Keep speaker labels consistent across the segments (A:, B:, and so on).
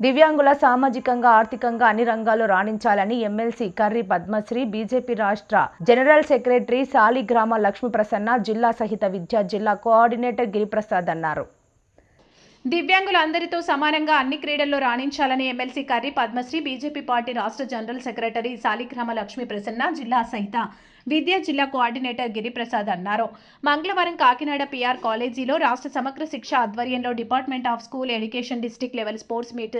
A: దివ్యాంగుల సామాజికంగా ఆర్థికంగా అన్ని రంగాల్లో రాణించాలని ఎమ్మెల్సీ కర్రి పద్మశ్రీ బీజేపీ రాష్ట్ర జనరల్ సెక్రటరీ సాలిగ్రామ లక్ష్మీప్రసన్న జిల్లా సహిత విద్యా జిల్లా కోఆర్డినేటర్ గిరిప్రసాద్ అన్నారు.
B: దివ్యాంగులు అందరితో సమానంగా అన్ని క్రీడల్లో రాణించాలని MLC Karri Padmasri BJP party రాష్ట్ర జనరల్ సెక్రటరీ సాలిగ్రామ లక్ష్మీ ప్రసన్న జిల్లా సహిత విద్యా జిల్లా కోఆర్డినేటర్ గిరిప్రసాద్ అన్నారు. మంగళవారం కాకినాడ పిఆర్ కాలేజీలో రాష్ట్ర సమగ్ర శిక్ష ఆధ్వర్యంలో department of school education district level sports meet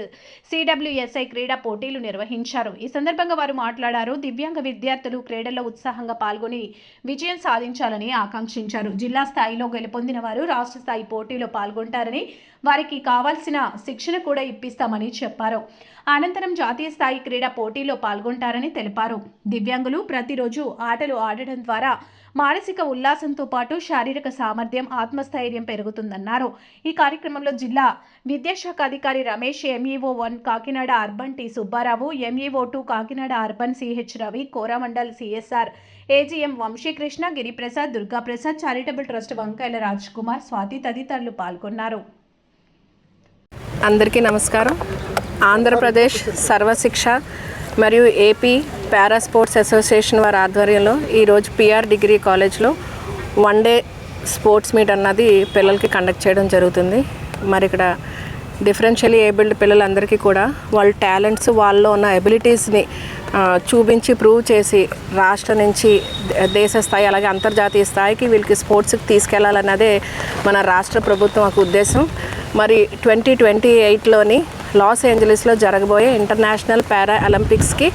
B: CWSI క్రీడా పోటీలు నిర్వహించారు. ఈ సందర్భంగా వారు మాట్లాడారు. దివ్యాంగ విద్యార్థులు క్రీడల్లో ఉత్సాహంగా పాల్గొని విజయం సాధించాలని ఆకాంక్షించారు. జిల్లా స్థాయిలో గెలుపొందిన వారు రాష్ట్ర స్థాయి పోటీలో పాల్గొంటారని వారికి కావాల్సిన శిక్షణ కూడా ఇప్పిస్తామని చెప్పారు. అనంతరం జాతీయ స్థాయి క్రీడా పోటీలో పాల్గొంటారని తెలిపారు. దివ్యాంగులు ప్రతిరోజు ఆటలు ఆడడం ద్వారా మానసిక ఉల్లాసంతో పాటు శారీరక సామర్థ్యం ఆత్మస్థైర్యం పెరుగుతుందన్నారు. ఈ కార్యక్రమంలో జిల్లా విద్యాశాఖ అధికారి Ramesh MEO one Kakinada urban T Subbarao MEO two Kakinada urban CH Ravi Coromandel CSR AGM Vamsikrishna Giriprasad Durgaprasad charitable trust Vankayala Raj Kumar Swathi తదితరులు పాల్గొన్నారు.
C: అందరికీ నమస్కారం. ఆంధ్రప్రదేశ్ సర్వశిక్ష మరియు ఏపీ పారా స్పోర్ట్స్ అసోసియేషన్ వారి ఆధ్వర్యంలో ఈరోజు పిఆర్ డిగ్రీ కాలేజ్లో వన్ డే స్పోర్ట్స్ మీట్ అన్నది పిల్లలకి కండక్ట్ చేయడం జరుగుతుంది. మరి ఇక్కడ డిఫరెన్షియలీ ఏబిల్డ్ పిల్లలందరికీ కూడా వాళ్ళ టాలెంట్స్ వాళ్ళలో ఉన్న ఎబిలిటీస్ని చూపించి ప్రూవ్ చేసి రాష్ట్ర నుంచి దేశ స్థాయి అలాగే అంతర్జాతీయ స్థాయికి వీళ్ళకి స్పోర్ట్స్కి తీసుకెళ్ళాలన్నదే మన రాష్ట్ర ప్రభుత్వం ఒక ఉద్దేశం. మరి ట్వంటీ ట్వంటీ ఎయిట్లోని లాస్ ఏంజలీస్లో జరగబోయే ఇంటర్నేషనల్ పారా ఒలింపిక్స్కి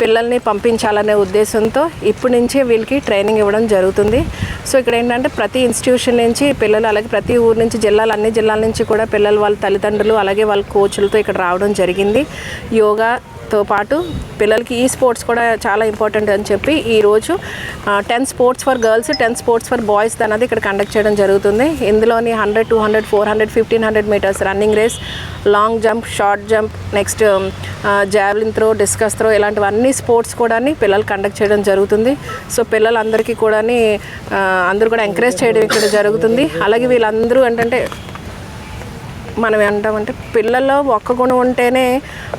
C: పిల్లల్ని పంపించాలనే ఉద్దేశంతో ఇప్పటి నుంచే వీళ్ళకి ట్రైనింగ్ ఇవ్వడం జరుగుతుంది. సో ఇక్కడ ఏంటంటే ప్రతి ఇన్స్టిట్యూషన్ నుంచి పిల్లలు అలాగే ప్రతి ఊరు నుంచి జిల్లాలు అన్ని జిల్లాల నుంచి కూడా పిల్లలు వాళ్ళ తల్లిదండ్రులు అలాగే వాళ్ళ కోచ్లతో ఇక్కడ రావడం జరిగింది. యోగాతో పాటు పిల్లలకి ఈ స్పోర్ట్స్ కూడా చాలా ఇంపార్టెంట్ అని చెప్పి ఈరోజు ten sports for girls ten sports for boys అనేది ఇక్కడ కండక్ట్ చేయడం జరుగుతుంది. ఇందులోని hundred two hundred four hundred fifteen hundred metres running race long jump short jump next javelin throw discus throw ఇలాంటివన్నీ స్పోర్ట్స్ కూడా పిల్లలు కండక్ట్ చేయడం జరుగుతుంది. సో పిల్లలందరికీ కూడా అందరూ కూడా ఎంకరేజ్ చేయడం ఇక్కడ జరుగుతుంది. అలాగే వీళ్ళందరూ ఏంటంటే మనం ఏమంటామంటే పిల్లల్లో ఒక్క గుణం ఉంటేనే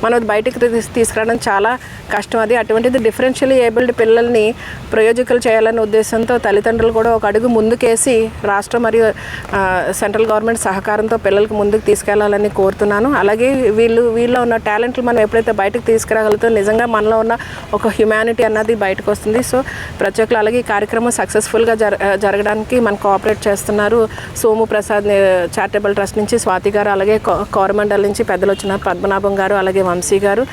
C: మనం బయటికి తీసుకురావడం చాలా కష్టం. అది అటువంటిది డిఫరెన్షియల్ ఏబుల్డ్ పిల్లల్ని ప్రయోజకులు చేయాలనే ఉద్దేశంతో తల్లిదండ్రులు కూడా ఒక అడుగు ముందుకేసి రాష్ట్ర మరియు సెంట్రల్ గవర్నమెంట్ సహకారంతో పిల్లలకి ముందుకు తీసుకెళ్ళాలని కోరుతున్నాను. అలాగే వీళ్ళు వీళ్ళలో ఉన్న టాలెంట్లు మనం ఎప్పుడైతే బయటకు తీసుకురాగలుగుతాం నిజంగా మనలో ఉన్న ఒక హ్యుమానిటీ అన్నది బయటకు వస్తుంది. సో ప్రతి ఒక్కరు అలాగే ఈ కార్యక్రమం సక్సెస్ఫుల్గా జర జరగడానికి మనం కోఆపరేట్ చేస్తున్నారు. సోము ప్రసాద్ చారిటబుల్ ట్రస్ట్ నుంచి స్వాతి గారు అలాగే కోరమండల్ నుంచి పెద్దలు వచ్చిన పద్మనాభం గారు అలాగే వంశీ గారు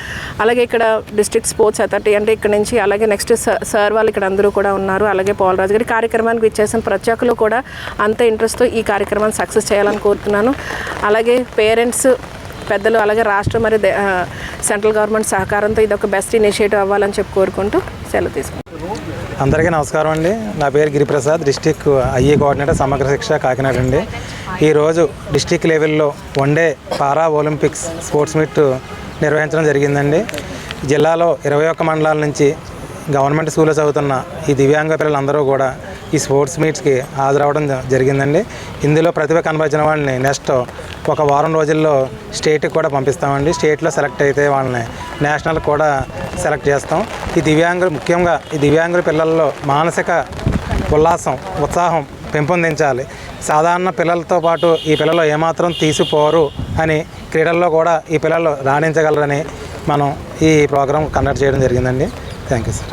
C: అలాగే ఇక్కడ డిస్ట్రిక్ట్ స్పోర్ట్స్ అథారిటీ అంటే ఇక్కడ నుంచి అలాగే నెక్స్ట్ సార్ వాళ్ళు ఇక్కడ అందరూ కూడా ఉన్నారు అలాగే పోలరాజు గారి. కార్యక్రమానికి ఇచ్చేసిన ప్రతి ఒక్కరు కూడా అంత ఇంట్రెస్ట్తో ఈ కార్యక్రమాన్ని సక్సెస్ చేయాలని కోరుతున్నాను. అలాగే పేరెంట్స్ పెద్దలు అలాగే రాష్ట్ర మరియు సెంట్రల్ గవర్నమెంట్ సహకారంతో ఇది ఒక బెస్ట్ ఇనిషియేటివ్ అవ్వాలని చెప్పి కోరుకుంటూ సెలవు తీసుకుంటాను
D: అందరికీ నమస్కారం అండి. నా పేరు గిరిప్రసాద్ డిస్టిక్ ఐఏ కోఆర్డినేటర్ సమగ్ర శిక్ష కాకినాడ అండి. ఈరోజు డిస్టిక్ లెవెల్లో one day para Olympics sports meet నిర్వహించడం జరిగిందండి. జిల్లాలో ఇరవై ఒక్క మండలాల నుంచి గవర్నమెంట్ స్కూల్లో చదువుతున్న ఈ దివ్యాంగ పిల్లలందరూ కూడా ఈ స్పోర్ట్స్ మీట్స్కి హాజరవడం జరిగిందండి. ఇందులో ప్రతిభ కనబరిచిన వాళ్ళని నెక్స్ట్ ఒక వారం రోజుల్లో స్టేట్కి కూడా పంపిస్తామండి. స్టేట్లో సెలెక్ట్ అయితే వాళ్ళని నేషనల్ కూడా సెలెక్ట్ చేస్తాం. ఈ దివ్యాంగులు ముఖ్యంగా ఈ దివ్యాంగుల పిల్లల్లో మానసిక ఉల్లాసం ఉత్సాహం పెంపొందించాలి. సాధారణ పిల్లలతో పాటు ఈ పిల్లలు ఏమాత్రం తీసిపోరు అని క్రీడల్లో కూడా ఈ పిల్లలు రాణించగలరని మనం ఈ ప్రోగ్రాం కండక్ట్ చేయడం జరిగిందండి. Thank you sir.